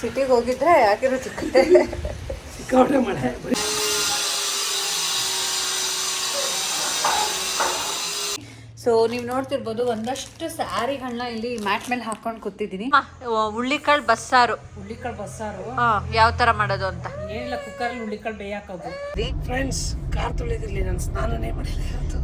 ಸಿಟಿಗೆ ಹೋಗಿದ್ರೆ ಯಾಕಿರೋ ಸಿಕ್ಕುತ್ತೆ. ಸಿಕ್ಕಾಪಟ್ಟೆ ಮಳೆ. ಸೊ ನೀವು ನೋಡ್ತಿರ್ಬೋದು ಒಂದಷ್ಟು ಸ್ಯಾರಿಗಳನ್ನ ಇಲ್ಲಿ ಮ್ಯಾಟ್ ಮೇಲೆ ಹಾಕೊಂಡು ಕೂತಿದ್ದೀನಿ. ಹುಳ್ಳಿಕಾಳು ಬಸ್ಸಾರು. ಹುಳ್ಳಿಕಾಳು ಬಸ್ಸಾರು? ಯಾವ ತರ ಮಾಡೋದು ಅಂತ. ಏನಿಲ್ಲ ಕುಕ್ಕರಲ್ಲಿ ಹುಳ್ಳಿಕಾಳು ಬೇಯಾಕೋದು. ಫ್ರೆಂಡ್ಸ್ ಕಾರ್ ತೊಳೆದಿರ್ಲಿ ನಾನು ಸ್ನಾನನೇ ಮಾಡಿಲ್ಲ ಇವತ್ತು.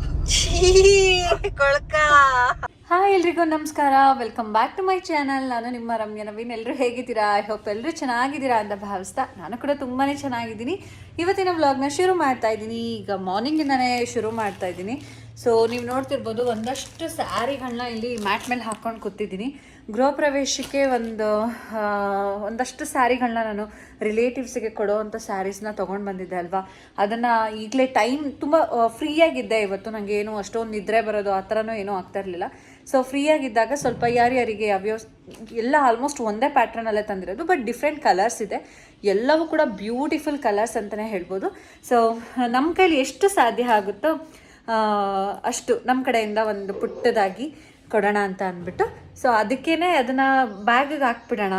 ಹಾಯ್ ಎಲ್ರಿಗೂ ನಮಸ್ಕಾರ. Welcome back to my channel ನಾನು ನಿಮ್ಮ ರಮ್ಯ ನವೀನ್. ಎಲ್ಲರೂ ಹೇಗಿದ್ದೀರಾ? ಐ ಹೋಪ್ ಎಲ್ಲರೂ ಚೆನ್ನಾಗಿದ್ದೀರಾ ಅಂತ ಭಾವಿಸ್ತಾ ನಾನು ಕೂಡ ತುಂಬಾ ಚೆನ್ನಾಗಿದ್ದೀನಿ. ಇವತ್ತಿನ ವ್ಲಾಗ್ನ ಶುರು ಮಾಡ್ತಾ ಇದ್ದೀನಿ. ಈಗ ಮಾರ್ನಿಂಗಿಂದನೇ ಶುರು ಮಾಡ್ತಾ ಇದ್ದೀನಿ. ಸೊ ನೀವು ನೋಡ್ತಿರ್ಬೋದು ಒಂದಷ್ಟು ಸ್ಯಾರಿಗಳನ್ನ ಇಲ್ಲಿ ಮ್ಯಾಟ್ ಮೇಲೆ ಹಾಕ್ಕೊಂಡು ಕೂತಿದ್ದೀನಿ. ಗೃಹ ಪ್ರವೇಶಕ್ಕೆ ಒಂದು ಒಂದಷ್ಟು ಸ್ಯಾರಿಗಳನ್ನ ನಾನು ರಿಲೇಟಿವ್ಸ್ಗೆ ಕೊಡೋವಂಥ ಸ್ಯಾರೀಸ್ನ ತೊಗೊಂಡು ಬಂದಿದ್ದೆ ಅಲ್ವಾ? ಅದನ್ನು ಈಗಲೇ ಟೈಮ್ ತುಂಬ ಫ್ರೀಯಾಗಿದ್ದೆ ಇವತ್ತು ನನಗೆ ಏನು ಅಷ್ಟೊಂದು ನಿದ್ರೆ ಬರೋದು ಆ ಥರನೂ ಏನೂ ಆಗ್ತಾ ಇರಲಿಲ್ಲ. ಸೊ ಫ್ರೀಯಾಗಿದ್ದಾಗ ಸ್ವಲ್ಪ ಯಾರ್ಯಾರಿಗೆ ಯಾವ್ಯಾವ ಎಲ್ಲ ಆಲ್ಮೋಸ್ಟ್ ಒಂದೇ ಪ್ಯಾಟ್ರನಲ್ಲೇ ತಂದಿರೋದು ಬಟ್ ಡಿಫ್ರೆಂಟ್ ಕಲರ್ಸ್ ಇದೆ. ಎಲ್ಲವೂ ಕೂಡ ಬ್ಯೂಟಿಫುಲ್ ಕಲರ್ಸ್ ಅಂತಲೇ ಹೇಳ್ಬೋದು. ಸೊ ನಮ್ಮ ಕೈಲಿ ಎಷ್ಟು ಸಾಧ್ಯ ಆಗುತ್ತೋ ಅಷ್ಟು ನಮ್ಮ ಕಡೆಯಿಂದ ಒಂದು ಪುಟ್ಟದಾಗಿ ಕೊಡೋಣ ಅಂತ ಅಂದ್ಬಿಟ್ಟು. ಸೊ ಅದಕ್ಕೇ ಅದನ್ನು ಬ್ಯಾಗಿಗೆ ಹಾಕ್ಬಿಡೋಣ.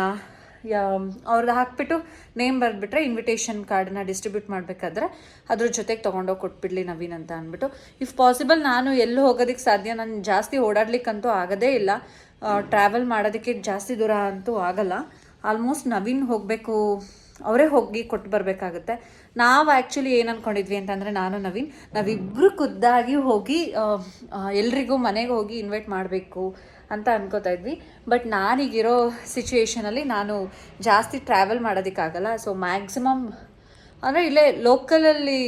ಅವ್ರದ್ದು ಹಾಕ್ಬಿಟ್ಟು ನೇಮ್ ಬರೆದ್ಬಿಟ್ರೆ ಇನ್ವಿಟೇಷನ್ ಕಾರ್ಡನ್ನ ಡಿಸ್ಟ್ರಿಬ್ಯೂಟ್ ಮಾಡಬೇಕಾದ್ರೆ ಅದ್ರ ಜೊತೆಗೆ ತೊಗೊಂಡೋಗಿ ಕೊಟ್ಬಿಡ್ಲಿ ನವೀನ್ ಅಂತ ಅಂದ್ಬಿಟ್ಟು. ಇಫ್ ಪಾಸಿಬಲ್ ನಾನು ಎಲ್ಲಿ ಹೋಗೋದಕ್ಕೆ ಸಾಧ್ಯ, ನಾನು ಜಾಸ್ತಿ ಓಡಾಡ್ಲಿಕ್ಕಂತೂ ಆಗೋದೇ ಇಲ್ಲ. ಟ್ರಾವೆಲ್ ಮಾಡೋದಕ್ಕೆ ಜಾಸ್ತಿ ದೂರ ಅಂತೂ ಆಗಲ್ಲ. ಆಲ್ಮೋಸ್ಟ್ ನವೀನ್ ಹೋಗಬೇಕು, ಅವರೇ ಹೋಗಿ ಕೊಟ್ಟು ಬರಬೇಕಾಗುತ್ತೆ. ನಾವು ಆ್ಯಕ್ಚುಲಿ ಏನು ಅಂದ್ಕೊಂಡಿದ್ವಿ ಅಂತಂದರೆ ನಾನು, ನವೀನ್ ನಾವಿಬ್ಬರು ಖುದ್ದಾಗಿ ಹೋಗಿ ಎಲ್ರಿಗೂ ಮನೆಗೆ ಹೋಗಿ ಇನ್ವೈಟ್ ಮಾಡಬೇಕು. ಅಂತ ಅನ್ಕೋತಾ ಇದ್ವಿ. ಬಟ್ ನಾನೀಗಿರೋ ಸಿಚುವೇಷನಲ್ಲಿ ನಾನು ಜಾಸ್ತಿ ಟ್ರಾವೆಲ್ ಮಾಡೋದಕ್ಕಾಗಲ್ಲ. ಸೊ ಮ್ಯಾಕ್ಸಿಮಮ್ ಅಂದರೆ ಇಲ್ಲೇ ಲೋಕಲಲ್ಲಿ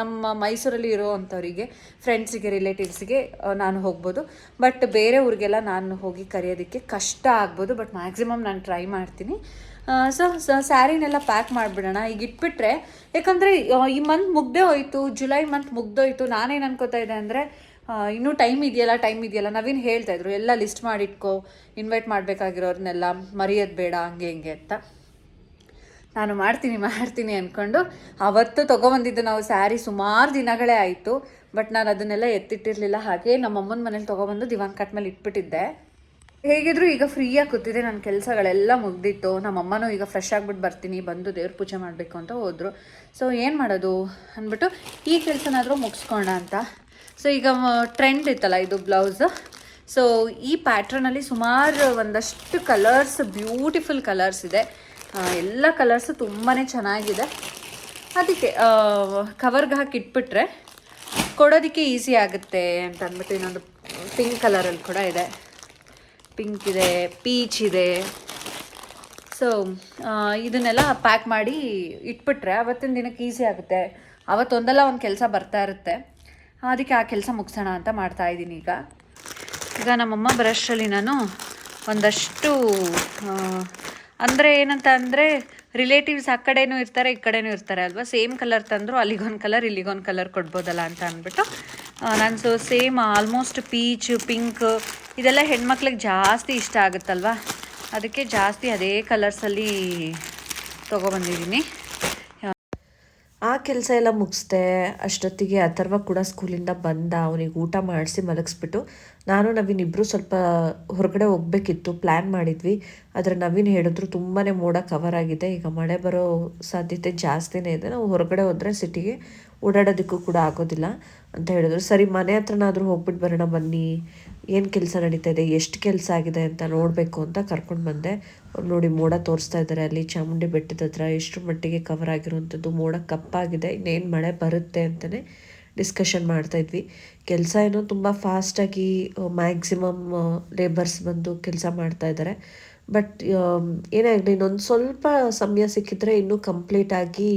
ನಮ್ಮ ಮೈಸೂರಲ್ಲಿ ಇರೋವಂಥವರಿಗೆ ಫ್ರೆಂಡ್ಸಿಗೆ ರಿಲೇಟಿವ್ಸಿಗೆ ನಾನು ಹೋಗ್ಬೋದು. ಬಟ್ ಬೇರೆ ಊರಿಗೆಲ್ಲ ನಾನು ಹೋಗಿ ಕರೆಯೋದಕ್ಕೆ ಕಷ್ಟ ಆಗ್ಬೋದು. ಬಟ್ ಮ್ಯಾಕ್ಸಿಮಮ್ ನಾನು ಟ್ರೈ ಮಾಡ್ತೀನಿ. ಸೊ ಸ್ಯಾರಿನೆಲ್ಲ ಪ್ಯಾಕ್ ಮಾಡಿಬಿಡೋಣ. ಈಗ ಇಟ್ಬಿಟ್ರೆ, ಯಾಕಂದರೆ ಈ ಮಂತ್ ಮುಗ್ದೇ ಹೋಯಿತು ಜುಲೈ ಮಂತ್ ಮುಗ್ದೋಯ್ತು, ನಾನೇನು ಅನ್ಕೋತಾ ಇದ್ದೆ ಅಂದರೆ ಇನ್ನೂ ಟೈಮ್ ಇದೆಯಲ್ಲ ಟೈಮ್ ಇದೆಯಲ್ಲ, ನಾವೇನು ಹೇಳ್ತಾ ಇದ್ರು? ಎಲ್ಲ ಲಿಸ್ಟ್ ಮಾಡಿಟ್ಕೋ ಇನ್ವೈಟ್ ಮಾಡಬೇಕಾಗಿರೋರ್ನೆಲ್ಲ ಮರೆಯೋದು ಬೇಡ, ಹಂಗೆ, ಹಿಂಗೆ ಅಂತ. ನಾನು ಮಾಡ್ತೀನಿ ಮಾಡ್ತೀನಿ ಅಂದ್ಕೊಂಡು ಅವತ್ತು ತೊಗೊಬಂದಿದ್ದು ನಾವು ಸ್ಯಾರಿ ಸುಮಾರು ದಿನಗಳೇ ಆಯಿತು ಬಟ್ ನಾನು ಅದನ್ನೆಲ್ಲ ಎತ್ತಿಟ್ಟಿರಲಿಲ್ಲ. ಹಾಗೆ ನಮ್ಮ ಅಮ್ಮನ ಮನೇಲಿ ತೊಗೊಬಂದು ದಿವಾನ್ ಕಟ್ ಮೇಲೆ ಇಟ್ಬಿಟ್ಟಿದ್ದೆ. ಹೇಗಿದ್ರು ಈಗ ಫ್ರೀಯಾಗಿ ಕೂತಿದೆ ನನ್ನ ಕೆಲಸಗಳೆಲ್ಲ ಮುಗ್ದಿತ್ತು. ನಮ್ಮ ಅಮ್ಮನೂ ಈಗ ಫ್ರೆಶ್ ಆಗಿಬಿಟ್ಟು ಬರ್ತೀನಿ, ಬಂದು ದೇವ್ರ ಪೂಜೆ ಮಾಡಬೇಕು ಅಂತ ಹೋದರು. ಸೊ ಏನು ಮಾಡೋದು? ಅಂದ್ಬಿಟ್ಟು ಈ ಕೆಲಸನಾದರೂ ಮುಗಿಸ್ಕೋಣ ಅಂತ. ಸೊ ಈಗ ಟ್ರೆಂಡ್ ಇತ್ತಲ್ಲ, ಇದು ಬ್ಲೌಸ್ ಸೊ ಈ ಪ್ಯಾಟ್ರನಲ್ಲಿ ಸುಮಾರು ಒಂದಷ್ಟು ಕಲರ್ಸ್ ಬ್ಯೂಟಿಫುಲ್ ಕಲರ್ಸ್ ಇದೆ. ಎಲ್ಲ ಕಲರ್ಸು ತುಂಬಾ ಚೆನ್ನಾಗಿದೆ. ಅದಕ್ಕೆ ಕವರ್ಗೆ ಹಾಕಿ ಇಟ್ಬಿಟ್ರೆ ಕೊಡೋದಕ್ಕೆ ಈಸಿ ಆಗುತ್ತೆ ಅಂತ ಅಂದ್ಬಿಟ್ಟು ಇನ್ನೊಂದು ಪಿಂಕ್ ಕಲರಲ್ಲಿ ಕೂಡ ಇದೆ. ಪಿಂಕ್ ಇದೆ ಪೀಚ್ ಇದೆ. ಸೊ ಇದನ್ನೆಲ್ಲ ಪ್ಯಾಕ್ ಮಾಡಿ ಇಟ್ಬಿಟ್ರೆ ಅವತ್ತಿನ ದಿನಕ್ಕೆ ಈಸಿ ಆಗುತ್ತೆ. ಅವತ್ತೊಂದಲ್ಲ ಒಂದು ಕೆಲಸ ಬರ್ತಾ ಇರುತ್ತೆ. ಅದಕ್ಕೆ ಆ ಕೆಲಸ ಮುಗಿಸೋಣ ಅಂತ ಮಾಡ್ತಾ ಇದ್ದೀನಿ ಈಗ. ಈಗ ನಮ್ಮಮ್ಮ ಬ್ರಷಲ್ಲಿ ನಾನು ಒಂದಷ್ಟು ಅಂದರೆ ಏನಂತ ಅಂದರೆ ರಿಲೇಟಿವ್ಸ್ ಆ ಕಡೆನೂ ಇರ್ತಾರೆ, ಈ ಕಡೆನೂ ಇರ್ತಾರೆ ಅಲ್ವಾ? ಸೇಮ್ ಕಲರ್ ತಂದರು ಅಲ್ಲಿಗೊಂದು ಕಲರ್ ಇಲ್ಲಿಗೊಂದು ಕಲರ್ ಕೊಡ್ಬೋದಲ್ಲ ಅಂತ ಅಂದ್ಬಿಟ್ಟು ನಾನು so same almost peach pink ಇದೆಲ್ಲ ಹೆಣ್ಮಕ್ಳಿಗೆ ಜಾಸ್ತಿ ಇಷ್ಟ ಆಗುತ್ತಲ್ವಾ? ಅದಕ್ಕೆ ಜಾಸ್ತಿ ಅದೇ ಕಲರ್ಸಲ್ಲಿ ತೊಗೊಬಂದಿದ್ದೀನಿ. ಆ ಕೆಲಸ ಎಲ್ಲ ಮುಗಿಸ್ದೆ, ಅಷ್ಟೊತ್ತಿಗೆ ಅಥರ್ವ ಕೂಡ ಸ್ಕೂಲಿಂದ ಬಂದ, ಅವನಿಗೆ ಊಟ ಮಾಡಿಸಿ ಮಲಗಿಸ್ಬಿಟ್ಟು ನಾನು, ನವೀನ್ ಇಬ್ಬರು ಸ್ವಲ್ಪ ಹೊರಗಡೆ ಹೋಗ್ಬೇಕಿತ್ತು ಪ್ಲ್ಯಾನ್ ಮಾಡಿದ್ವಿ. ಆದರೆ ನವೀನ್ ಹೇಳಿದ್ರು ತುಂಬಾ ಮೋಡ ಕವರ್ ಆಗಿದೆ, ಈಗ ಮಳೆ ಬರೋ ಸಾಧ್ಯತೆ ಜಾಸ್ತಿನೇ ಇದೆ. ನಾವು ಹೊರಗಡೆ ಹೋದರೆ ಸಿಟಿಗೆ ಓಡಾಡೋದಕ್ಕೂ ಕೂಡ ಆಗೋದಿಲ್ಲ ಅಂತ ಹೇಳಿದ್ರು. ಸರಿ, ಮನೆ ಹತ್ರನಾದರೂ ಹೋಗ್ಬಿಟ್ಟು ಬರೋಣ ಬನ್ನಿ ಏನು ಕೆಲಸ ನಡೀತಾ ಇದೆ, ಎಷ್ಟು ಕೆಲಸ ಆಗಿದೆ ಅಂತ ನೋಡಬೇಕು ಅಂತ ಕರ್ಕೊಂಡು ಬಂದೆ. ನೋಡಿ ಮೋಡ ತೋರಿಸ್ತಾ ಇದ್ದಾರೆ ಅಲ್ಲಿ ಚಾಮುಂಡಿ ಬೆಟ್ಟದ ಹತ್ರ ಎಷ್ಟು ಮಟ್ಟಿಗೆ ಕವರ್ ಆಗಿರುವಂಥದ್ದು ಮೋಡ ಕಪ್ಪಾಗಿದೆ, ಇನ್ನೇನು ಮಳೆ ಬರುತ್ತೆ ಅಂತಲೇ ಡಿಸ್ಕಷನ್ ಮಾಡ್ತಾ ಇದ್ವಿ. ಕೆಲಸ ಏನೋ ತುಂಬ ಫಾಸ್ಟಾಗಿ ಮ್ಯಾಕ್ಸಿಮಮ್ ಲೇಬರ್ಸ್ ಬಂದು ಕೆಲಸ ಮಾಡ್ತಾ ಇದ್ದಾರೆ ಬಟ್ ಏನಾಗಲಿ, ಇನ್ನೊಂದು ಸ್ವಲ್ಪ ಸಮಯ ಸಿಕ್ಕಿದ್ರೆ ಇನ್ನೂ ಕಂಪ್ಲೀಟಾಗಿ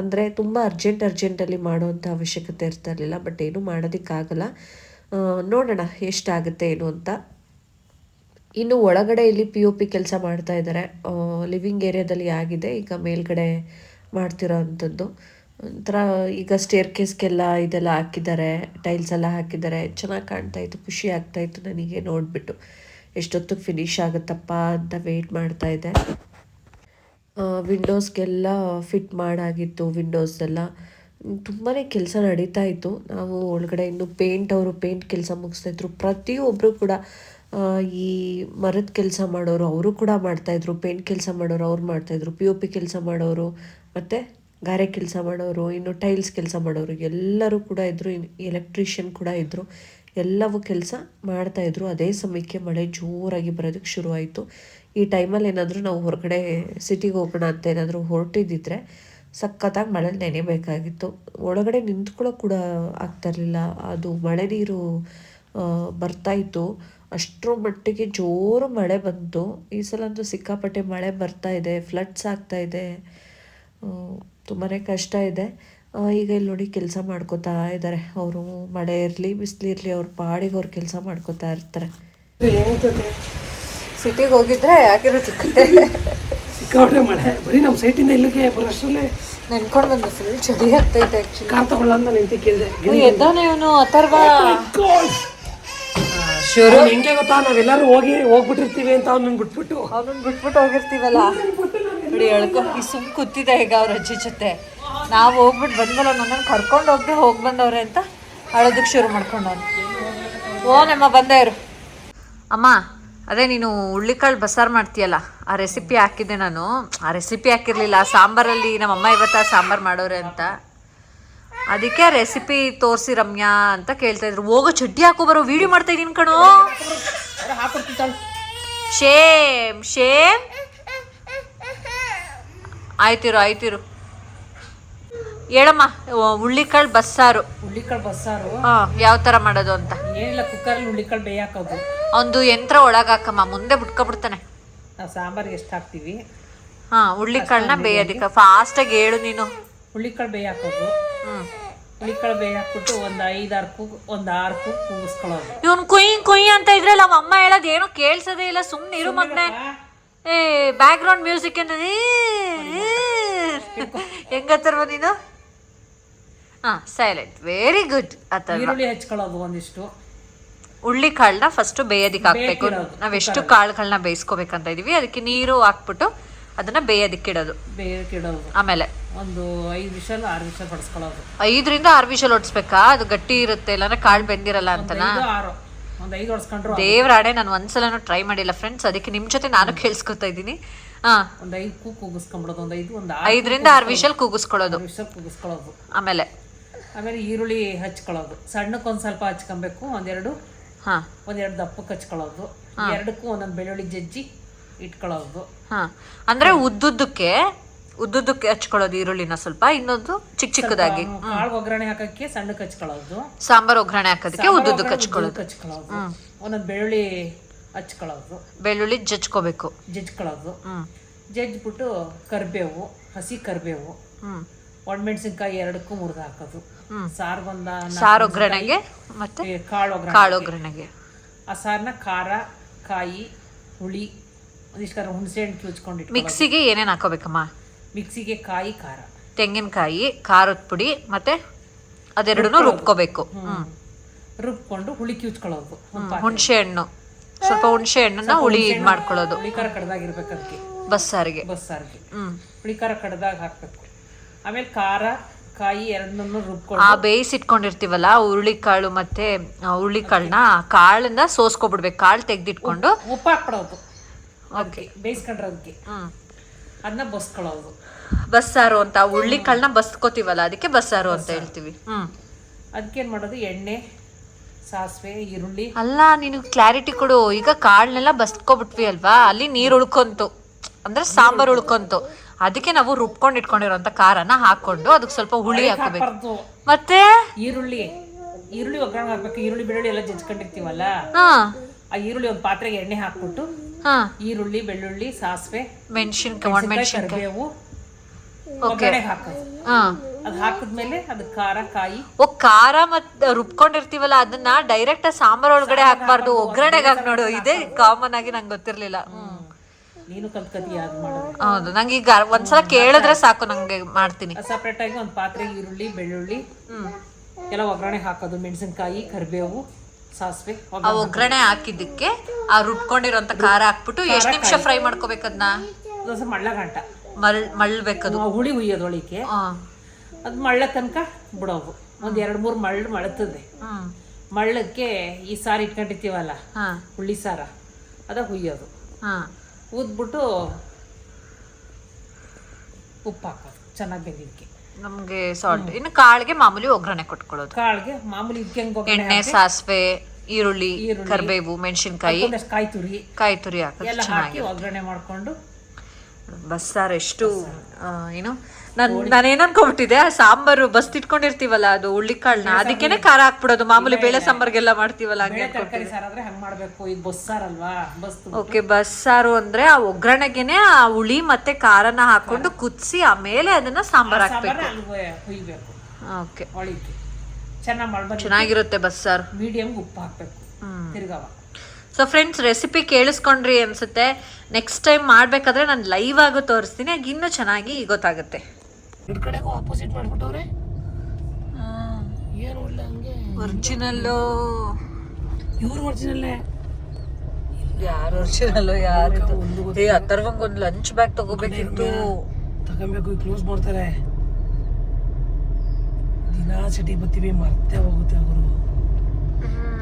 ಅಂದರೆ ತುಂಬ ಅರ್ಜೆಂಟ್ ಅರ್ಜೆಂಟಲ್ಲಿ ಮಾಡುವಂಥ ಅವಶ್ಯಕತೆ ಇರ್ತಾ ಇರಲಿಲ್ಲ ಬಟ್ ಏನೂ ಮಾಡೋದಕ್ಕಾಗಲ್ಲ. ನೋಡೋಣ ಎಷ್ಟಾಗುತ್ತೆ ಏನು ಅಂತ. ಇನ್ನು ಒಳಗಡೆ ಇಲ್ಲಿ ಪಿ ಯು ಪಿ ಕೆಲಸ ಮಾಡ್ತಾ ಇದ್ದಾರೆ. ಲಿವಿಂಗ್ ಏರಿಯಾದಲ್ಲಿ ಆಗಿದೆ. ಈಗ ಮೇಲ್ಗಡೆ ಮಾಡ್ತಿರೋ ಅಂಥದ್ದು. ಒಂಥರ ಈಗ ಸ್ಟೇರ್ ಕೇಸ್ಗೆಲ್ಲ ಇದೆಲ್ಲ ಹಾಕಿದ್ದಾರೆ. ಟೈಲ್ಸ್ ಎಲ್ಲ ಹಾಕಿದ್ದಾರೆ. ಚೆನ್ನಾಗಿ ಕಾಣ್ತಾ ಇತ್ತು. ಖುಷಿ ಆಗ್ತಾ ಇತ್ತು ನನಗೆ ನೋಡಿಬಿಟ್ಟು. ಎಷ್ಟೊತ್ತಿಗೆ ಫಿನಿಶ್ ಆಗುತ್ತಪ್ಪ ಅಂತ ವೆಯ್ಟ್ ಮಾಡ್ತಾ ಇದ್ದೆ. ವಿಂಡೋಸ್ಗೆಲ್ಲ ಫಿಟ್ ಮಾಡಾಗಿತ್ತು. ವಿಂಡೋಸ್ ಎಲ್ಲ. ತುಂಬಾ ಕೆಲಸ ನಡೀತಾ ಇತ್ತು. ನಾವು ಒಳಗಡೆ ಇನ್ನು ಪೇಂಟ್ ಅವರು ಪೇಂಟ್ ಕೆಲಸ ಮುಗಿಸ್ತಾ ಇದ್ರು. ಪ್ರತಿಯೊಬ್ಬರು ಕೂಡ ಈ ಮರದ ಕೆಲಸ ಮಾಡೋರು ಅವರು ಕೂಡ ಮಾಡ್ತಾಯಿದ್ರು ಪೇಂಟ್ ಕೆಲಸ ಮಾಡೋರು ಅವ್ರು ಮಾಡ್ತಾಯಿದ್ರು ಪಿ ಒ ಪಿ ಕೆಲಸ ಮಾಡೋರು, ಮತ್ತು ಗಾರೆ ಕೆಲಸ ಮಾಡೋರು, ಇನ್ನು ಟೈಲ್ಸ್ ಕೆಲಸ ಮಾಡೋರು, ಎಲ್ಲರೂ ಕೂಡ ಇದ್ದರು ಎಲೆಕ್ಟ್ರಿಷಿಯನ್ ಕೂಡ ಇದ್ದರು ಎಲ್ಲವೂ ಕೆಲಸ ಮಾಡ್ತಾಯಿದ್ರು ಅದೇ ಸಮಯಕ್ಕೆ ಮಳೆ ಜೋರಾಗಿ ಬರೋದಕ್ಕೆ ಶುರುವಾಯಿತು. ಈ ಟೈಮಲ್ಲಿ ಏನಾದರೂ ನಾವು ಹೊರಗಡೆ ಸಿಟಿಗೆ ಹೋಗೋಣ ಅಂತ ಏನಾದರೂ ಹೊರಟಿದ್ದಿದ್ರೆ ಸಖತ್ತಾಗಿ ಮಳೇಲಿ ನೆನೆಬೇಕಾಗಿತ್ತು. ಒಳಗಡೆ ನಿಂತ್ಕೊಳ್ಳೋಕೆ ಕೂಡ ಆಗ್ತಾ ಇರಲಿಲ್ಲ. ಅದು ಮಳೆ ನೀರು ಬರ್ತಾಯಿತ್ತು ಅಷ್ಟರ ಮಟ್ಟಿಗೆ ಜೋರು ಮಳೆ ಬಂತು. ಈ ಸಲ ಅಂತೂ ಸಿಕ್ಕಾಪಟ್ಟೆ ಮಳೆ ಬರ್ತಾ ಇದೆ. ಫ್ಲಡ್ಸ್ ಆಗ್ತಾ ಇದೆ. ತುಂಬಾ ಕಷ್ಟ ಇದೆ. ಈಗ ಇಲ್ಲಿ ನೋಡಿ ಕೆಲಸ ಮಾಡ್ಕೋತಾ ಇದ್ದಾರೆ ಅವರು ಮಳೆ ಇರಲಿ ಬಿಸಿಲಿರಲಿ ಅವ್ರ ಪಾಡಿಗೆ ಅವ್ರು ಕೆಲಸ ಮಾಡ್ಕೋತಾ ಇರ್ತಾರೆ. ಸಿಟಿಗೆ ಹೋಗಿದ್ರೆ ಆಗಿರುತ್ತೆ ಸಿಕ್ಕಾಪಟ್ಟೆ ಮಳೆ. ಬರೀ ನಮ್ಮ ಸೈಟಿಂದ ಇಲ್ಲಿಗೆ ಬರೋಷ್ಟರಲ್ಲೇ ನೆನ್ಕೊಂಡು ಬಂದ ಫುಲ್ ಚಳಿ ಆಗ್ತೈತೆ ಆ್ಯಕ್ಚುಲಿ ಕಾರ್ ತಗೊಳ್ಳ ಅಂತ ನಿಂತು ಕೇಳಿದೆ ಎದ್ದಾನೆ ಇವನು ಅಥರ್ವ. ಶುರು. ಹೆಂಗೆ ಗೊತ್ತಾ? ನಾವೆಲ್ಲರೂ ಹೋಗಿ ಹೋಗ್ಬಿಟ್ಟಿರ್ತೀವಿ ಅಂತ ಅವ್ನನ್ನ ಬಿಟ್ಬಿಟ್ಟು. ಅವ್ನನ್ನ ಬಿಟ್ಬಿಟ್ಟು ಹೋಗಿರ್ತೀವಲ್ಲ? ನೋಡಿ ಎಳ್ಕೊ ಈ ಸುಮ್ ಕೂತಿದೆ ಈಗ ಅವ್ರ ಅಜ್ಜಿ ಜೊತೆ. ನಾವು ಹೋಗ್ಬಿಟ್ಟು ಬಂದ್ಮೇಲೆ ನನ್ನನ್ನು ಕರ್ಕೊಂಡು ಹೋಗದೆ ಹೋಗಿ ಬಂದವ್ರೆ ಅಂತ ಅಳೋದಕ್ಕೆ ಶುರು ಮಾಡ್ಕೊಂಡವ್ನು ಓ ನಮ್ಮ ಬಂದೇ ಇರು ಅಮ್ಮ ಅದೇ ನೀನು ಹುಳ್ಳಿಕಾಳು ಬಸಾರು ಮಾಡ್ತೀಯಲ್ಲ? ಆ ರೆಸಿಪಿ ಹಾಕಿದ್ದೆ ನಾನು. ಆ ರೆಸಿಪಿ ಹಾಕಿರ್ಲಿಲ್ಲ. ಆ ಸಾಂಬಾರಲ್ಲಿ ನಮ್ಮಮ್ಮ ಇವತ್ತು ಆ ಸಾಂಬಾರು ಮಾಡೋರೆ ಅಂತ. ಅದಕ್ಕೆ ರೆಸಿಪಿ ತೋರಿಸಿ ರಮ್ಯಾ ಅಂತ ಕೇಳ್ತಾ ಇದ್ರು. ಹೋಗೋ ಚಡ್ಡಿ ಹಾಕೋ ಬರೋ ವಿಡಿಯೋ ಮಾಡ್ತಾ ಇದೀನಿ ಕಣೋ. Shame shame. ಆಯ್ತಿರು ಆಯ್ತಿರು. ಹೇಳಮ್ಮ ಹುಳ್ಳಿಕಾಳು ಬಸ್ಸಾರು. ಹುಳ್ಳಿಕಾಳು ಬಸ್ಸಾರು? ಹಾ ಯಾವ ಥರ ಮಾಡೋದು ಅಂತ? ಏನಿಲ್ಲ ಕುಕ್ಕರಲ್ಲಿ ಹುಳ್ಳಿಕಾಳು ಬೇಯಾಕೋದು ಒಂದು ಯಂತ್ರ ಒಳಗಾಕಮ್ಮ ಮುಂದೆ ಬಿಟ್ಕೊಬಿಡ್ತಾನೆ. ನಾವು ಸಾಂಬಾರಿಗೆ ಎಷ್ಟು ಹಾಕ್ತೀವಿ? ಹಾ ಹುಳ್ಳಿಕಾಳನ್ನ ಬೇಯೋದಿಕ್ಕ ಫಾಸ್ಟಾಗಿ ಹೇಳು ನೀನು. ಹುಳ್ಳಿಕಾಳು ಬೇಯಾಕೋದು ಹುಳಿಕಾಳು ಹುಳ್ಳಿಕಾಳು ಬೇಯಾಕ್ಬಿಟ್ಟು ಒಂದು ಐದಾರು ಕೂಗು ಒಂದು ಆರು ಕೂಗು ಕೂಗಿಸ್ಕೊಳ್ಳೋದು. ಇವನ್ ಕುಯ್ ಕುಯ್ ಅಂತ ಇದ್ರಲ್ಲ ನಮ್ಮ ಅಮ್ಮ ಹೇಳೋದು ಏನು ಕೇಳ್ಸೋದೇ ಇಲ್ಲ. ಸುಮ್ಮನೆ ಇರು ಮಗ್ನೆ. ಏ ಬ್ಯಾಕ್ ಗ್ರೌಂಡ್ ಮ್ಯೂಸಿಕ್ ಅಂತ ಹೆಂಗತ್ತರ್ವ ನೀನು? ಹಾಂ ಸೈಲೆಂಟ್ ವೆರಿ ಗುಡ್ ಅಥವಾ ಈರುಳ್ಳಿ ಹಚ್ಕೊಳ್ಳೋದು ಒಂದಿಷ್ಟು. ಉಳ್ಳಿ ಕಾಳನ್ನ ಫಸ್ಟ್ ಬೇಯೋದಿಕ್ಕೆ ಹಾಕ್ಬೇಕು. ನಾವ್ ಎಷ್ಟು ಕಾಳುಗಳನ್ನ ಬೇಯಿಸ್ಕೋಬೇಕಂತ ಇದೀವಿ. ಅದಕ್ಕೆ ನೀರು ಹಾಕ್ಬಿಟ್ಟು ಅದನ್ನ ಬೇಯೋದಿಕ್ಕೆ ಇಡೋದು. ಆಮೇಲೆ ಒಂದು ಐದು ವಿಷಲ್ ಆರು ವಿಷಲ್ ಬಡಿಸ್ಕೊಳ್ಳೋದು ಐದರಿಂದ ಆರು ವಿಷಲ್ ಹೊಡ್ಸ್ಬೇಕಾ? ಅದು ಗಟ್ಟಿ ಇರುತ್ತೆ ಇಲ್ಲಾಂದ್ರೆ ಕಾಳು ಬೆಂದಿರಲ್ಲ ಅಂತನಾ? ದೇವ್ರ ಆಡೆ ನಾನು ಒಂದ್ಸಲನೂ ಟ್ರೈ ಮಾಡಿಲ್ಲ ಫ್ರೆಂಡ್ಸ್ ಅದಕ್ಕೆ ನಿಮ್ ಜೊತೆ ನಾನು ಕೇಳಿಸ್ಕೊತಾ ಇದ್ದೀನಿ. ಒಂದು ಐದು ಕೂ ಕೂಗಿಸ್ಕೊಂಬಿಡೋದು ಒಂದು ಐದು ಒಂದು ಐದರಿಂದ ಆರು ವಿಷಲ್ ಕೂಗಿಸ್ಕೊಳ್ಳೋದು. ವಿಷಲ್ ಕೂಗಿಸ್ಕೊಳ್ಳೋದು. ಆಮೇಲೆ ಆಮೇಲೆ ಈರುಳ್ಳಿ ಹಚ್ಕೊಳ್ಳೋದು ಸಣ್ಣಕ್ಕೆ ಒಂದು ಸ್ವಲ್ಪ ಹಚ್ಕೊಬೇಕು ಒಂದೆರಡು ಒಂದೆರಡು ದಪ್ಪಕ್ಕೆ ಹಚ್ಕೊಳ್ಳೋದು ಎರಡಕ್ಕೂ ಒಂದೊಂದು ಬೆಳ್ಳುಳ್ಳಿ ಜಜ್ಜಿ ಇಟ್ಕೊಳ್ಳೋದು. ಹಾ. ಅಂದ್ರೆ ಉದ್ದುದ್ದಕ್ಕೆ ಉದ್ದುದ್ದಕ್ಕೆ ಹಚ್ಕೊಳ್ಳೋದು ಈರುಳ್ಳಿನ ಸ್ವಲ್ಪ ಇನ್ನೊಂದು ಚಿಕ್ಕ ಚಿಕ್ಕದಾಗಿ. ಕಾಳು ಒಗ್ಗರಣೆ ಹಾಕಕ್ಕೆ ಸಣ್ಣಕ್ಕೆ ಹಚ್ಕೊಳ್ಳೋದು ಸಾಂಬಾರ್ ಒಗ್ಗರಣೆ ಹಾಕೋದಕ್ಕೆ ಉದ್ದುದ್ದಕ್ಕೆ ಹಚ್ಕೊಳ್ಳೋದು. ಹಚ್ಕೊಳ್ಳೋದು. ಒಂದೊಂದು ಬೆಳ್ಳುಳ್ಳಿ ಹಚ್ಕೊಳ್ಳೋದು. ಬೆಳ್ಳುಳ್ಳಿ ಜಜ್ಕೋಬೇಕು ಜಜ್ಕೊಳ್ಳೋದು ಹ್ಮ್. ಜಜ್ಜಿಬಿಟ್ಟು ಕರಿಬೇವು ಹಸಿ ಕರಿಬೇವು. ಒಣಮೆಣಸಿನ್ಕಾಯಿ ಎರಡಕ್ಕೂ ಮುರಿದು ಹಾಕೋದು. ಸಾರು ಬಂದ ಸಾರು ಒಗ್ಗರಣೆಗೆ ಮತ್ತೆ ಕಾಳು ಕಾಳು ಒಗ್ಗರಣೆಗೆ. ಆ ಸಾರನ್ನ ಖಾರ ಕಾಯಿ ಹುಳಿ ಒಂದಿಷ್ಟು ಖಾರ ಹುಣಸೆ ಹಣ್ಣು ಕಿವುಚ್ಕೊಂಡು ಮಿಕ್ಸಿಗೆ ಏನೇನು ಹಾಕೋಬೇಕಮ್ಮ? ಮಿಕ್ಸಿಗೆ ಕಾಯಿ ಖಾರ. ತೆಂಗಿನಕಾಯಿ ಖಾರದ ಪುಡಿ ಮತ್ತೆ ಅದೆರಡನ್ನೂ ರುಬ್ಕೋಬೇಕು. ರುಬ್ಕೊಂಡು ಹುಳಿ ಕಿವುಚ್ಕೊಳ್ಳೋದು. ಹ್ಮ್. ಹುಣಸೆ ಹಣ್ಣು. ಸ್ವಲ್ಪ ಹುಣಸೆ ಹಣ್ಣನ್ನ ಹುಳಿ ಮಾಡ್ಕೊಳ್ಳೋದು ಹುಳಿ ಖಾರ ಕಡ್ದಾಗಿರ್ಬೇಕು ಅದಕ್ಕೆ ಬಸ್ಸಾರಿಗೆ. ಬಸ್ಸಾರಿಗೆ. ಹ್ಮ್. ಹುಳಿ ಖಾರ ಕಡ್ದಾಗ ಹಾಕ್ಬೇಕು. ಆಮೇಲೆ ಖಾರ ಕಾಯಿ ಎರಡನ್ನೂ ರುಬ್ಕೊಂಡು ಆ ಬೇಯಿಸಿಟ್ಕೊಂಡಿರ್ತೀವಲ್ಲ ಹುರುಳಿಕಾಳು ಮತ್ತೆ ಹುರುಳಿಕಾಳನ್ನ ಕಾಳನ್ನ ಸೋಸ್ಕೊಬಿಡ್ಬೇಕು ಕಾಳು ತೆಗ್ದಿಟ್ಕೊಂಡು. ಉಪ್ಪು ಹಾಕ್ಬಿಡೋದು. ಬೇಯಿಸ್ಕೊಂಡ್ರದಕ್ಕೆ ಹ್ಮ್. ಅದನ್ನ ಬಸ್ಕೊಳ್ಳೋದು. ಬಸ್ಸಾರು ಅಂತ ಹುರುಳಿಕಾಳನ್ನ ಬಸ್ಕೋತೀವಲ್ಲ ಅದಕ್ಕೆ ಬಸ್ಸಾರು ಅಂತ ಹೇಳ್ತೀವಿ. ಹ್ಮ್. ಅದಕ್ಕೇನು ಮಾಡೋದು? ಎಣ್ಣೆ ಸಾಸಿವೆ ಈರುಳ್ಳಿ. ಅಲ್ಲ ನೀನು ಕ್ಲಾರಿಟಿ ಕೊಡು. ಈಗ ಕಾಳನ್ನೆಲ್ಲ ಬಸ್ಕೊಬಿಟ್ವಿ ಅಲ್ವಾ? ಅಲ್ಲಿ ನೀರು ಉಳ್ಕೊಂತು. ಅಂದ್ರೆ ಸಾಂಬಾರ್ ಉಳ್ಕೊಂತು. ಅದಕ್ಕೆ ನಾವು ರುಬ್ಕೊಂಡು ಇಟ್ಕೊಂಡಿರೋಂಥ ಖಾರನ ಹಾಕೊಂಡು ಅದಕ್ಕೆ ಸ್ವಲ್ಪ ಹುಳಿ ಹಾಕಬೇಕು. ಮತ್ತೆ? ಈರುಳ್ಳಿ. ಈರುಳ್ಳಿ ಒಗ್ಗರಣೆ ಹಾಕ್ಬೇಕು. ಈರುಳ್ಳಿ ಬೆಳ್ಳುಳ್ಳಿ ಎಲ್ಲ ಜಜ್ಕೊಂಡಿರ್ತೀವಲ್ಲ? ಹಾ. ಆ ಈರುಳ್ಳಿ ಒಂದು ಪಾತ್ರೆಗೆ ಎಣ್ಣೆ ಹಾಕ್ಬಿಟ್ಟು ಹಾ. ಈರುಳ್ಳಿ ಬೆಳ್ಳುಳ್ಳಿ ಸಾಸಿವೆ ಮೆಣಸಿನ್ಕಾಯಿ ಒಣಮೆಣಸಿನ್ಕಾಯಿ ಕರಿಬೇವು ಒಗ್ಗರಣೆ ಹಾಕೋದು. ಹಾ. ಅದು ಹಾಕಿದ್ಮೇಲೆ ಅದು ಖಾರ ಕಾಯಿ. ಓ ಖಾರ ಮತ್ ರುಬ್ಕೊಂಡಿರ್ತೀವಲ್ಲ ಅದನ್ನ ಡೈರೆಕ್ಟ್ ಸಾಂಬಾರ್ ಒಳಗಡೆ ಹಾಕ್ಬಾರ್ದು. ಒಗ್ಗರಣೆಗೆ ಹಾಕಿ ನೋಡು ಇದೇ ಕಾಮನ್ ಆಗಿ ನಂಗೆ ಗೊತ್ತಿರ್ಲಿಲ್ಲ. ಹ್ಮ್. ನೀನು ಕಲ್ತ್ಕತಿ ಮಾಡೋದು? ಹೌದು ನಂಗೆ ಈಗ ಒಂದ್ಸಲ ಕೇಳಿದ್ರೆ ಸಾಕು ನಂಗೆ ಮಾಡ್ತೀನಿ. ಸಪ್ರೇಟ್ ಆಗಿ ಒಂದು ಪಾತ್ರೆ ಈರುಳ್ಳಿ ಬೆಳ್ಳುಳ್ಳಿ ಕೆಲವು ಎಲ್ಲ ಒಗ್ಗರಣೆ ಹಾಕೋದು ಮೆಣಸಿನ್ಕಾಯಿ ಕರಿಬೇವು ಸಾಸಿವೆ ಆ ಒಗ್ಗರಣೆ ಹಾಕಿದ್ದಕ್ಕೆ ಆ ರುಬ್ಕೊಂಡಿರೋಂಥ ಖಾರ ಹಾಕ್ಬಿಟ್ಟು ಎಷ್ಟು ನಿಮಿಷ ಫ್ರೈ ಮಾಡ್ಕೋಬೇಕದ್ನ? ದೋಸೆ ಮಳ್ಳ ಗಂಟ ಮಳ್ ಮಳ್ಬೇಕದು. ಹುಳಿ ಹುಯ್ಯೋದು ಒಳಿಕೆ ಅದು ಮಳ್ಳ ತನಕ ಬಿಡೋದು ಒಂದು ಎರಡು ಮೂರು ಮಳ್ಳು ಮಳತದೆ. ಮಳ್ಳಕ್ಕೆ ಈ ಸಾರು ಇಟ್ಕೊಂಡಿರ್ತೀವಲ್ಲ ಹುಳಿ ಸಾರ ಅದ ಹುಯ್ಯೋದು. ಹಾ ಉದ್ಬಿಟ್ಟು ಉಪ್ಪು ಹಾಕೋದು. ಚೆನ್ನಾಗಿ ಬೆಂದಿದ್ದಕ್ಕೆ ನಮ್ಗೆ ಸಾಲ್ಟ್ ಇನ್ನು ಕಾಳಿಗೆ ಮಾಮೂಲಿ ಒಗ್ಗರಣೆ ಕೊಟ್ಕೊಳ್ಳೋದು. ಕಾಳಿಗೆ ಮಾಮೂಲಿ ಇದಕ್ಕೆ ಎಣ್ಣೆ ಸಾಸಿವೆ ಈರುಳ್ಳಿ ಕರ್ಬೇವು ಮೆಣಸಿನ್ಕಾಯಿ. ಕಾಯಿ ತುರಿ. ಕಾಯಿ ತುರಿ ಹಾಕೋದು. ಚೆನ್ನಾಗಿ ಹಾಕಿ ಒಗ್ಗರಣೆ ಮಾಡ್ಕೊಂಡು ಬಸ್ಸಾರು ಎಷ್ಟು ಏನು ನನ್ ನಾನು ಅನ್ಕೊಂಡ್ಬಿಟ್ಟಿದೆ ಸಾಂಬಾರು ಬಸ್ ಇಟ್ಕೊಂಡಿರ್ತೀವಲ್ಲ ಅದು ಹುಳ್ಳಿಕಾಳನ್ನ ಅದಕ್ಕೇನೆ ಖಾರ ಹಾಕ್ಬಿಡೋದು. ಮಾಮೂಲಿ ಬೇಳೆ ಸಾಂಬಾರ್ಗೆಲ್ಲ ಮಾಡ್ತೀವಲ್ಲ ಹಂಗೆ ಬೇಳೆ ತರಕಾರಿ ಸಾರಾದ್ರೆ ಹಂಗೆ ಮಾಡಬೇಕು. ಇದು ಬಸ್ಸಾರಲ್ವಾ? ಬಸ್ ಓಕೆ ಬಸ್ಸಾರು ಅಂದ್ರೆ ಆ ಒಗ್ಗರಣೆಗೆನೆ ಆ ಹುಳಿ ಮತ್ತೆ ಖಾರನ ಹಾಕೊಂಡು ಕುದಿಸಿ ಆಮೇಲೆ ಅದನ್ನ ಸಾಂಬಾರ್ ಹಾಕ್ಬೇಕು. ಹುಯ್ಬೇಕು. ಓಕೆ ಒಳಿಕೆ ಚೆನ್ನಾಗಿ ಮಾಡ್ಬೇಕು ಚೆನ್ನಾಗಿರುತ್ತೆ ಬಸ್ಸಾರು. ಮೀಡಿಯಂ ಉಪ್ಪು ಹಾಕ್ಬೇಕು. ತಿರ್ಗವ. ಸೊ ಫ್ರೆಂಡ್ಸ್ ರೆಸಿಪಿ ಕೇಳಿಸ್ಕೊಂಡ್ರಿ ಅನ್ಸುತ್ತೆ. ನೆಕ್ಸ್ಟ್ ಟೈಮ್ ಮಾಡ್ಬೇಕಾದ್ರೆ ನಾನು ಲೈವ್ ಆಗು ತೋರಿಸ್ತೀನಿ. ಆಗ ಇನ್ನೂ ಚೆನ್ನಾಗಿ ಗೊತ್ತಾಗುತ್ತೆ. ಎರಡು ಕಡೆಗೂ ಆಪೋಸಿಟ್ ಮಾಡ್ಬಿಟ್ಟವ್ರೆ ಏನು ಇಲ್ಲ ಹಂಗೆ. ಒರಿಜಿನಲ್ಲು. ಇವ್ರು ಒರಿಜಿನಲ್ಲೇ. ಯಾರು ಒರಿಜಿನಲ್ಲು ಯಾರು ಏ ಅಥರ್ವಂಗ್ ಒಂದು ಲಂಚ್ ಬ್ಯಾಗ್ ತಗೋಬೇಕಿತ್ತು. ತಗೊಬೇಕು ಕ್ಲೋಸ್ ಮಾಡ್ತಾರೆ. ದಿನಾ ಸಿಟಿ ಬರ್ತೀವಿ ಮರ್ತೇ ಹೋಗುತ್ತೆ ಅವರು.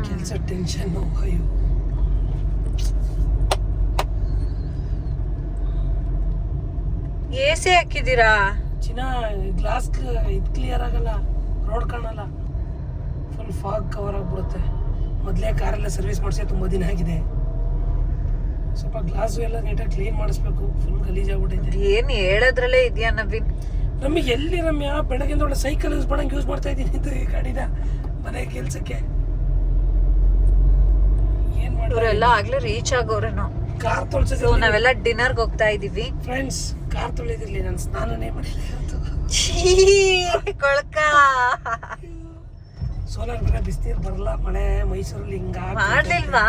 ಕೆಲಸ ಟೆನ್ಷನ್ ಅಯ್ಯೋ. ಎ ಸಿ ಹಾಕಿದ್ದೀರಾ? ಚಿನ್ನ ಗ್ಲಾಸ್ ಇದು ಕ್ಲಿಯರ್ ಆಗಲ್ಲ ರೋಡ್ ಕಾಣಲ್ಲ. ಫುಲ್ ಫಾಗ್ ಕವರ್ ಆಗಿಬಿಡುತ್ತೆ. ಮೊದಲೇ ಕಾರೆಲ್ಲ ಸರ್ವಿಸ್ ಮಾಡಿಸಿ ತುಂಬ ದಿನ ಆಗಿದೆ. ಸ್ವಲ್ಪ ಗ್ಲಾಸು ಎಲ್ಲ ನೀಟಾಗಿ ಕ್ಲೀನ್ ಮಾಡಿಸ್ಬೇಕು ಫುಲ್ ಗಲೀಜಾಗ್ಬಿಟ್ಟೈತೆ ಏನು ಹೇಳೋದ್ರಲ್ಲೇ ಇದೆಯಾ ನವೀನ್? ನಮಗೆ ಎಲ್ಲಿ ರಮ್ಯ? ಬೆಳಗ್ಗೆ ಒಳ್ಳೆ ಸೈಕಲ್ ಯೂಸ್ ಮಾಡಂಗೆ ಯೂಸ್ ಮಾಡ್ತಾ ಇದ್ದೀನಿ ಇದು ಈ ಗಾಡಿನ ಮನೆ ಕೆಲಸಕ್ಕೆ. ಏನು ಮಾಡೋರೆಲ್ಲ ಆಗ್ಲೇ ರೀಚ್ ಆಗೋರೇನೋ. ಕಾರ್ ತೋರ್ಸಿದ್ವಿ ತೊಳ್ಸೋದು ನಾವೆಲ್ಲ ಡಿನ್ನರ್ಗೆ ಹೋಗ್ತಾ ಇದೀವಿ. ಫ್ರೆಂಡ್ಸ್ ಕಾರ್ ತೊಳೆದಿರ್ಲಿ ನಾನು ಸ್ನಾನನೇ ಮಾಡಿಲ್ಲ ಇವತ್ತು. ಕೊಳ್ಕ. ಸೋಲಾರ್ ಬೇರೆ ಬಿಸಿನೀರು ಬರಲ್ಲ ಮಳೆ ಮೈಸೂರಲ್ಲಿ ಹಿಂಗ ಮಾಡ್ಲಿಲ್ವಾ?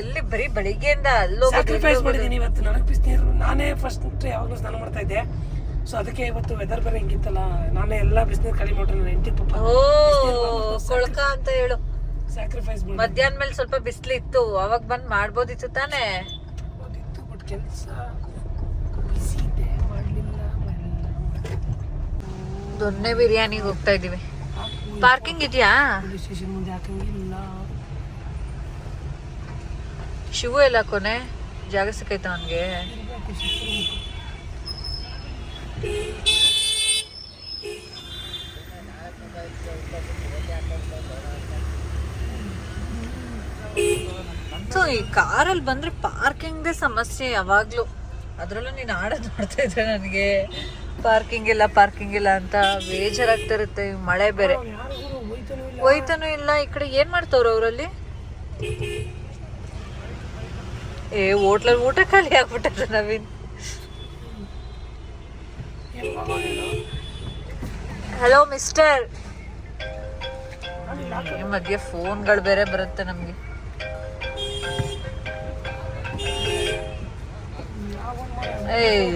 ಎಲ್ಲಿ ಬರೀ ಬೆಳಿಗ್ಗೆಯಿಂದ ಅಲ್ಲೋ ಸ್ಯಾಕ್ರಿಫೈಸ್ ಮಾಡಿದ್ದೀನಿ ಇವತ್ತು ನನಗೆ ಬಿಸಿನೀರು. ನಾನೇ ಫಸ್ಟ್ ಯಾವಾಗಲೂ ಸ್ನಾನ ಮಾಡ್ತಾ ಇದ್ದೆ. ಸೊ ಅದಕ್ಕೆ ಇವತ್ತು ವೆದರ್ ಬೇರೆ ಹಿಂಗಿತ್ತಲ್ಲ ನಾನೇ ಎಲ್ಲ ಬಿಸ್ನೀರ್ ಖಾಲಿ ಮಾಡ್ರೆ ನನ್ನ ಹೆಂಡತಿ ಪಾಪ ಓ ಕೊಳ್ಕ ಅಂತ ಹೇಳು. ಸ್ಯಾಕ್ರಿಫೈಸ್ ಮಧ್ಯಾಹ್ನ ಮೇಲೆ ಸ್ವಲ್ಪ ಬಿಸಿಲು ಇತ್ತು ಅವಾಗ ಬಂದು ಮಾಡ್ಬೋದಿತ್ತು ತಾನೇ? ಕೆಲಸ ಬಿಸಿ ಇದೆ ಮಾಡಲಿಲ್ಲ ಮಾಡಲಿಲ್ಲ ದೊನ್ನೆ ಬಿರಿಯಾನಿಗೆ ಹೋಗ್ತಾ ಇದೀವಿ ಪಾರ್ಕಿಂಗ್ ಇದೆಯಾ? ಶಿವು ಎಲ್ಲ ಕೊನೆ. ಜಾಗ ಸಿಕ್ಕೈತ ಅವನಿಗೆ? ಸೊ ಈ ಕಾರಲ್ಲಿ ಬಂದ್ರೆ ಪಾರ್ಕಿಂಗ್ ಸಮಸ್ಯೆ ಯಾವಾಗ್ಲೂ. ಅದ್ರಲ್ಲೂ ನೀನು ಆಡೋದು ನೋಡ್ತಾ ಇದ್ರೆ ನನಗೆ. ಪಾರ್ಕಿಂಗ್ ಇಲ್ಲ ಪಾರ್ಕಿಂಗ್ ಇಲ್ಲ ಅಂತ ಬೇಜಾರಾಗ್ತಾ ಇರುತ್ತೆ ಈ ಮಳೆ ಬೇರೆ. ಹೋಯ್ತಾನೂ ಇಲ್ಲ. ಈ ಕಡೆ ಏನ್ ಮಾಡ್ತಾವ್ರ ಅವರಲ್ಲಿ? ಏ ಹೋಟ್ಲಲ್ಲಿ ಊಟ ಖಾಲಿ ಆಗ್ಬಿಟ್ಟದ ನವೀನ್? ಹಲೋ ಮಿಸ್ಟರ್ ಈ ಮಧ್ಯೆ ಫೋನ್ಗಳು ಬೇರೆ ಬರುತ್ತೆ ನಮಗೆ. ಏಯ್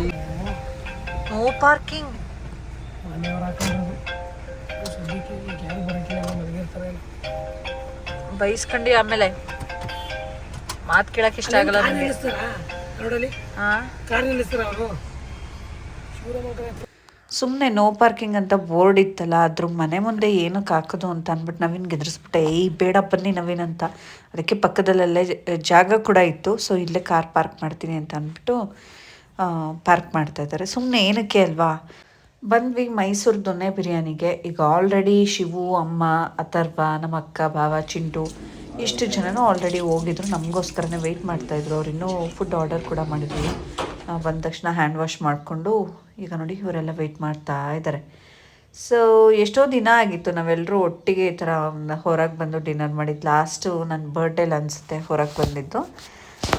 ನೋ ಪಾರ್ಕಿಂಗ್ ಮನೆಯವ್ರು ಹಾಕೊಂಡಿರೋದು ಸದ್ಯಕ್ಕೆ ಈಗ ಯಾರು ಬರೋಕ್ಕಿಲ್ಲ ಮಲಗಿರ್ತಾರೆ ಬೈಸ್ಕೊಂಡಿ ಆಮೇಲೆ. ಮಾತು ಕೇಳಕ್ ಇಷ್ಟ ಆಗಲ್ಲ ಕಾರ್ ನನಗೆ ರೋಡಲ್ಲಿ? ಹಾ. ಕಾರ್ ನಿಲ್ಲಿಸ್ತಾರ ಅವರು? ಶಿವರಾಮ ಸುಮ್ಮನೆ ನೋ ಪಾರ್ಕಿಂಗ್ ಅಂತ ಬೋರ್ಡ್ ಇತ್ತಲ್ಲ ಅದ್ರ ಮನೆ ಮುಂದೆ ಏನಕ್ಕೆ ಹಾಕೋದು ಅಂತ ಅಂದ್ಬಿಟ್ಟು ನವೀನ್ ಗೆದ್ರಿಸ್ಬಿಟ್ಟೆ ಏಯ್ ಬೇಡ ಬನ್ನಿ ನವೀನ್ ಅಂತ. ಅದಕ್ಕೆ ಪಕ್ಕದಲ್ಲೇ ಜಾಗ ಕೂಡ ಇತ್ತು ಸೊ ಇಲ್ಲೇ ಕಾರ್ ಪಾರ್ಕ್ ಮಾಡ್ತೀನಿ ಅಂತ ಅಂದ್ಬಿಟ್ಟು ಪಾರ್ಕ್ ಮಾಡ್ತಾ ಇದ್ದಾರೆ. ಸುಮ್ಮನೆ ಏನಕ್ಕೆ ಅಲ್ವಾ? ಬಂದ್ವಿ ಮೈಸೂರು ದೊನ್ನೆ ಬಿರಿಯಾನಿಗೆ. ಈಗ ಆಲ್ರೆಡಿ ಶಿವು, ಅಮ್ಮ, ಅಥರ್ವ, ನಮ್ಮ ಅಕ್ಕ, ಭಾವ, ಚಿಂಟು ಇಷ್ಟು ಜನನೂ ಆಲ್ರೆಡಿ ಹೋಗಿದ್ರು. ನಮಗೋಸ್ಕರನೇ ವೆಯ್ಟ್ ಮಾಡ್ತಾಯಿದ್ರು ಅವ್ರು ಇನ್ನೂ ಫುಡ್ ಆರ್ಡರ್ ಕೂಡ ಮಾಡಿದ್ವಿ ಬಂದ ತಕ್ಷಣ ಹ್ಯಾಂಡ್ ವಾಶ್ ಮಾಡಿಕೊಂಡು ಈಗ ನೋಡಿ ಇವರೆಲ್ಲ ವೆಯ್ಟ್ ಮಾಡ್ತಾ ಇದ್ದಾರೆ. ಸೊ ಎಷ್ಟೋ ದಿನ ಆಗಿತ್ತು. ನಾವೆಲ್ಲರೂ ಒಟ್ಟಿಗೆ ಈ ಥರ ಹೊರಗೆ ಬಂದು ಡಿನ್ನರ್ ಮಾಡಿದ್ದು ಲಾಸ್ಟು ನನ್ನ ಬರ್ಡೇಲಿ ಅನಿಸುತ್ತೆ ಹೊರಗೆ ಬಂದಿದ್ದು.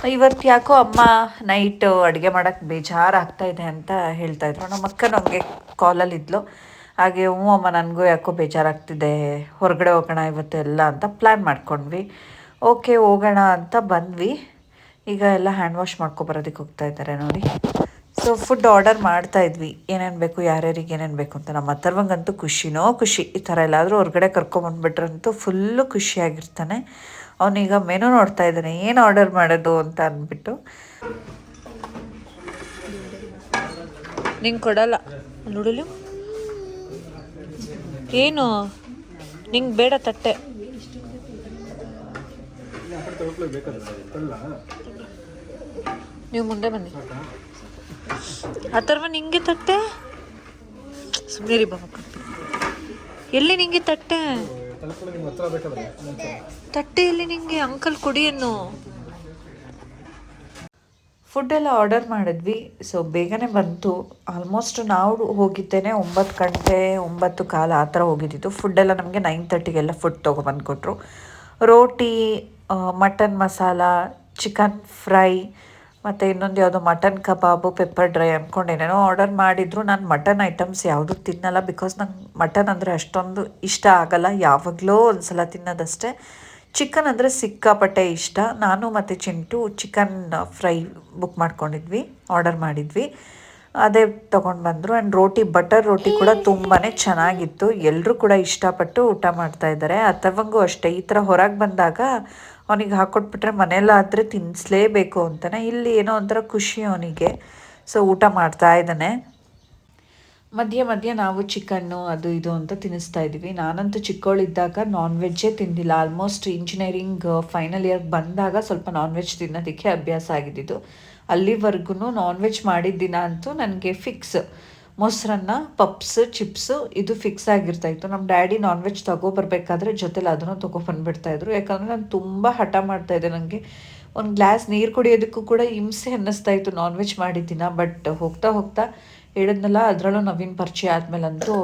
ಇವತ್ತು ಯಾಕೋ ಅಮ್ಮ ನೈಟ್ ಅಡುಗೆ ಮಾಡೋಕ್ಕೆ ಬೇಜಾರಾಗ್ತಾ ಇದೆ ಅಂತ ಹೇಳ್ತಾ ಇದ್ರು. ನಮ್ಮ ಅಕ್ಕ ನನಗೆ ಕಾಲಲ್ಲಿ ಇದ್ಲು. ಹಾಗೆ, ಹ್ಞೂ ಅಮ್ಮ, ನನಗೂ ಯಾಕೋ ಬೇಜಾರಾಗ್ತಿದೆ. ಹೊರಗಡೆ ಹೋಗೋಣ ಇವತ್ತು ಎಲ್ಲ ಅಂತ ಪ್ಲ್ಯಾನ್ ಮಾಡ್ಕೊಂಡ್ವಿ. ಓಕೆ, ಹೋಗೋಣ ಅಂತ ಬಂದ್ವಿ. ಈಗ ಎಲ್ಲ ಹ್ಯಾಂಡ್ ವಾಶ್ ಮಾಡ್ಕೊಬರೋದಕ್ಕೆ ಹೋಗ್ತಾ ಇದ್ದಾರೆ ನೋಡಿ. ಸೊ ಫುಡ್ ಆರ್ಡರ್ ಮಾಡ್ತಾ ಇದ್ವಿ. ಏನೇನು ಬೇಕು, ಯಾರ್ಯಾರಿಗೆ ಏನೇನು ಬೇಕು ಅಂತ. ನಮ್ಮ ಅತ್ತರ್ವಂಗಂತೂ ಖುಷಿನೋ ಖುಷಿ. ಈ ಥರ ಎಲ್ಲಾದರೂ ಹೊರಗಡೆ ಕರ್ಕೊಂಬಂದ್ಬಿಟ್ರಂತೂ ಫುಲ್ಲು ಖುಷಿಯಾಗಿರ್ತಾನೆ. ಅವನೀಗ ಮೆನು ನೋಡ್ತಾ ಇದ್ದಾನೆ. ಏನು ಆರ್ಡರ್ ಮಾಡೋದು ಅಂತ ಅಂದ್ಬಿಟ್ಟು. ನಿಂಗೆ ಕೊಡಲ್ಲ. ನೋಡಲು ಏನು? ನಿಂಗೆ ಬೇಡ ತಟ್ಟೆ. ನೀವು ಮುಂದೆ ಬನ್ನಿ. ಅಥರ್ವ, ನಿಂಗೆ ತಟ್ಟೆ? ಸುಮ್ಮನೆ ರೀ ಬಾಬಾ. ಎಲ್ಲಿ ನಿಂಗೆ ತಟ್ಟೆ? ತಟ್ಟೆ ನಿಮಗೆ ಅಂಕಲ್ ಕೊಡಿಯನ್ನು ಫುಡ್ ಎಲ್ಲ ಆರ್ಡರ್ ಮಾಡಿದ್ವಿ. ಸೊ ಬೇಗನೆ ಬಂತು. ಆಲ್ಮೋಸ್ಟ್ ನಾವು ಹೋಗಿದ್ದೇನೆ ಒಂಬತ್ತು ಗಂಟೆ ಒಂಬತ್ತು ಕಾಲ ಆ ಥರ ಹೋಗಿದ್ದಿದ್ದು. ಫುಡ್ಡೆಲ್ಲ ನಮಗೆ ನೈನ್ ತರ್ಟಿಗೆಲ್ಲ ಫುಡ್ ತೊಗೊಬಂದು ಕೊಟ್ಟರು ರೋಟಿ ಮಟನ್ ಮಸಾಲ ಚಿಕನ್ ಫ್ರೈ ಮತ್ತು ಇನ್ನೊಂದು ಯಾವುದೋ ಮಟನ್ ಕಬಾಬು ಪೆಪ್ಪರ್ ಡ್ರೈ ಅಂದ್ಕೊಂಡೇನೇನೋ ಆರ್ಡರ್ ಮಾಡಿದ್ರು. ನಾನು ಮಟನ್ ಐಟಮ್ಸ್ ಯಾವುದೂ ತಿನ್ನಲ್ಲ ಬಿಕಾಸ್ ನಂಗೆ ಮಟನ್ ಅಂದರೆ ಅಷ್ಟೊಂದು ಇಷ್ಟ ಆಗಲ್ಲ. ಯಾವಾಗಲೂ ಒಂದು ಸಲ ತಿನ್ನೋದಷ್ಟೇ. ಚಿಕನ್ ಅಂದರೆ ಸಿಕ್ಕಾಪಟ್ಟೆ ಇಷ್ಟ. ನಾನು ಮತ್ತು ಚಿಂಟು ಚಿಕನ್ ಫ್ರೈ ಬುಕ್ ಮಾಡ್ಕೊಂಡಿದ್ವಿ ಆರ್ಡರ್ ಮಾಡಿದ್ವಿ. ಅದೇ ತೊಗೊಂಡು ಬಂದರು. ಆ್ಯಂಡ್ ರೋಟಿ ಬಟರ್ ರೋಟಿ ಕೂಡ ತುಂಬಾ ಚೆನ್ನಾಗಿತ್ತು. ಎಲ್ಲರೂ ಕೂಡ ಇಷ್ಟಪಟ್ಟು ಊಟ ಮಾಡ್ತಾ ಇದ್ದಾರೆ. ಅಥವಂಗೂ ಅಷ್ಟೇ. ಈ ಥರ ಹೊರಗೆ ಬಂದಾಗ ಅವನಿಗೆ ಹಾಕ್ಕೊಟ್ಬಿಟ್ರೆ ಮನೆಯಲ್ಲಾದರೆ ತಿನ್ನಿಸ್ಲೇಬೇಕು ಅಂತಾನೆ. ಇಲ್ಲಿ ಏನೋ ಒಂಥರ ಖುಷಿ ಅವನಿಗೆ. ಸೊ ಊಟ ಮಾಡ್ತಾ ಇದ್ದಾನೆ. ಮಧ್ಯೆ ಮಧ್ಯೆ ನಾವು ಚಿಕನ್ನು, ಅದು ಇದು ಅಂತ ತಿನ್ನಿಸ್ತಾ ಇದ್ದೀವಿ. ನಾನಂತೂ ಚಿಕ್ಕವಳಿದ್ದಾಗ ನಾನ್ ವೆಜ್ಜೇ ತಿಂದಿಲ್ಲ ಆಲ್ಮೋಸ್ಟ್ ಇಂಜಿನಿಯರಿಂಗ್ ಫೈನಲ್ ಇಯರ್ ಬಂದಾಗ ಸ್ವಲ್ಪ ನಾನ್ ವೆಜ್ ತಿನ್ನೋದಕ್ಕೆ ಅಭ್ಯಾಸ ಆಗಿದ್ದಿದ್ದು. ಅಲ್ಲಿವರೆಗೂ ನಾನ್ ವೆಜ್ ಮಾಡಿದ್ದಿನ ಅಂತೂ ನನಗೆ ಫಿಕ್ಸ್ ಮೊಸರನ್ನ, ಪಪ್ಸ್, ಚಿಪ್ಸ್ ಇದು ಫಿಕ್ಸ್ ಆಗಿರ್ತಾ ಇತ್ತು ನಮ್ಮ ಡ್ಯಾಡಿ ನಾನ್ ವೆಜ್ ತಗೊಬರ್ಬೇಕಾದ್ರೆ ಜೊತೆಲಿ ಅದನ್ನು ತೊಗೊಬಂದ್ಬಿಡ್ತಾಯಿದ್ರು. ಯಾಕಂದರೆ ನಾನು ತುಂಬ ಹಠ ಮಾಡ್ತಾ ಇದ್ದೆ ನನಗೆ ಒಂದು ಗ್ಲಾಸ್ ನೀರು ಕುಡಿಯೋದಕ್ಕೂ ಕೂಡ ಹಿಂಸೆ ಅನ್ನಿಸ್ತಾ ಇತ್ತು ನಾನ್ ವೆಜ್ ಮಾಡಿದ್ದೀನ. ದಿನ ಬಟ್ ಹೋಗ್ತಾ ಹೋಗ್ತಾ ಹೇಳಿದ್ನಲ್ಲ, ಅದರಲ್ಲೂ ನವೀನ್ ಪರಿಚಯ ಆದಮೇಲಂತೂ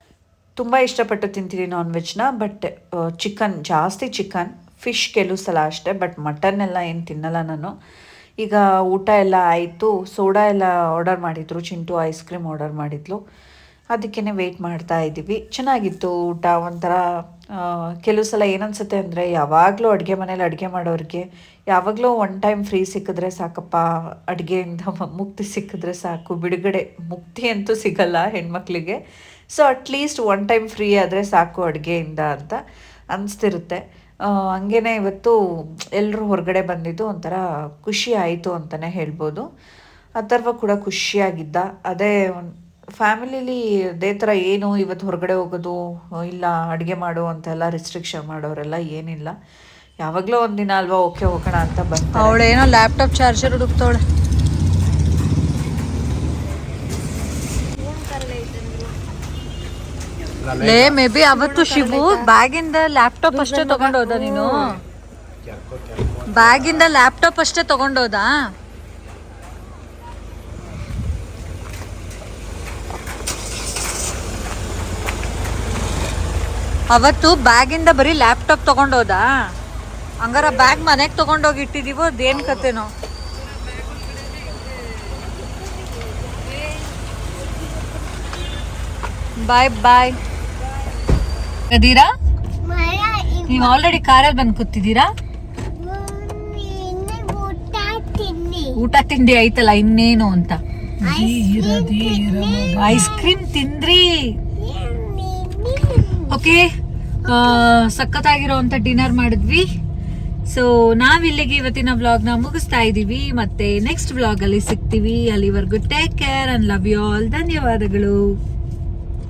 ತುಂಬ ಇಷ್ಟಪಟ್ಟು ತಿಂತೀನಿ ನಾನ್ ವೆಜ್ನ ಬಟ್ ಚಿಕನ್ ಜಾಸ್ತಿ ಚಿಕನ್ ಫಿಶ್ ಕೆಲವು ಸಲ ಅಷ್ಟೇ. ಬಟ್ ಮಟನ್ ಎಲ್ಲ ಏನು ತಿನ್ನಲ್ಲ ನಾನು. ಈಗ ಊಟ ಎಲ್ಲ ಆಯಿತು, ಸೋಡಾ ಎಲ್ಲ ಆರ್ಡರ್ ಮಾಡಿದ್ರು, ಚಿಂಟು ಐಸ್ ಕ್ರೀಮ್ ಆರ್ಡರ್ ಮಾಡಿದ್ಲು. ಅದಕ್ಕೇ ವೆಯ್ಟ್ ಮಾಡ್ತಾ ಇದ್ದೀವಿ. ಚೆನ್ನಾಗಿತ್ತು ಊಟ, ಒಂಥರ ಕೆಲವು ಸಲ ಏನನ್ಸುತ್ತೆ ಅಂದರೆ ಯಾವಾಗಲೂ ಅಡುಗೆ ಮನೇಲಿ ಅಡುಗೆ ಮಾಡೋರಿಗೆ, ಯಾವಾಗಲೂ ಒನ್ ಟೈಮ್ ಫ್ರೀ ಸಿಕ್ಕಿದ್ರೆ ಸಾಕಪ್ಪ, ಅಡುಗೆಯಿಂದ ಮುಕ್ತಿ ಸಿಕ್ಕಿದ್ರೆ ಸಾಕು, ಬಿಡುಗಡೆ, ಮುಕ್ತಿ ಅಂತೂ ಸಿಗಲ್ಲ ಹೆಣ್ಮಕ್ಳಿಗೆ. So at least one time free ಆದರೆ ಸಾಕು ಅಡುಗೆಯಿಂದ ಅಂತ ಅನಿಸ್ತಿರುತ್ತೆ. ಹಂಗೇನೆ ಇವತ್ತು ಎಲ್ಲರೂ ಹೊರಗಡೆ ಬಂದಿದ್ದು ಒಂಥರ ಖುಷಿ ಆಯಿತು ಅಂತಲೇ ಹೇಳ್ಬೋದು. ಅಥರ್ವ ಕೂಡ ಖುಷಿಯಾಗಿದ್ದ. ಅದೇ ಫ್ಯಾಮಿಲಿಲಿ ಅದೇ ಥರ ಏನು ಇವತ್ತು ಹೊರಗಡೆ ಹೋಗೋದು, ಇಲ್ಲ ಅಡುಗೆ ಮಾಡು ಅಂತೆಲ್ಲ ರಿಸ್ಟ್ರಿಕ್ಷನ್ ಮಾಡೋರೆಲ್ಲ ಏನಿಲ್ಲ. ಯಾವಾಗಲೂ ಒಂದಿನ ಅಲ್ವಾ ಓಕೆ ಹೋಗೋಣ ಅಂತ ಬಂತು ಅವಳೇನೋ ಲ್ಯಾಪ್ಟಾಪ್ ಚಾರ್ಜರ್ ಹುಡುಕ್ತಾವಳೆ. ಲೇ ಮೇ ಬಿ ಅವತ್ತು ಶಿವು ಬ್ಯಾಗಿಂದ ಲ್ಯಾಪ್ಟಾಪ್ ಅಷ್ಟೇ ತಗೊಂಡೋದ ನೀನು. ಬ್ಯಾಗಿಂದ ಲ್ಯಾಪ್ಟಾಪ್ ಅಷ್ಟೇ ತಗೊಂಡೋದ? ಅವತ್ತು ಬ್ಯಾಗಿಂದ ಬರೀ ಲ್ಯಾಪ್ಟಾಪ್ ತಗೊಂಡೋದ? ಹಂಗಾರ ಬ್ಯಾಗ್ ಮನೆಗೆ ತಗೊಂಡೋಗಿ ಇಟ್ಟಿದೀವೋ ಅದೇನ್ ಕತೆನೋ? ಬಾಯ್ ಬಾಯ್. ನೀವು ಆಲ್ರೆಡಿ ಕಾರಲ್ಲಿ ಬಂದು ಕೂತಿದ್ದೀರಾ? ಊಟ ತಿಂಡಿ ಐತಲ್ಲ ಇನ್ನೇನು ಅಂತ? ಐಸ್ ಕ್ರೀಮ್ ತಿಂದ್ರಿ. ಓಕೆ ಸಖತ್ತಾಗಿರೋವಂಥ ಡಿನ್ನರ್ ಮಾಡಿದ್ವಿ. ಸೊ ನಾವಿಲ್ಲಿಗೆ ಇವತ್ತಿನ ವ್ಲಾಗ್ನ ಮುಗಿಸ್ತಾ ಇದ್ದೀವಿ. ಮತ್ತೆ ನೆಕ್ಸ್ಟ್ ವ್ಲಾಗಲ್ಲಿ ಸಿಗ್ತೀವಿ. ಅಲ್ಲಿವರೆಗೂ take care and love you all ಧನ್ಯವಾದಗಳು.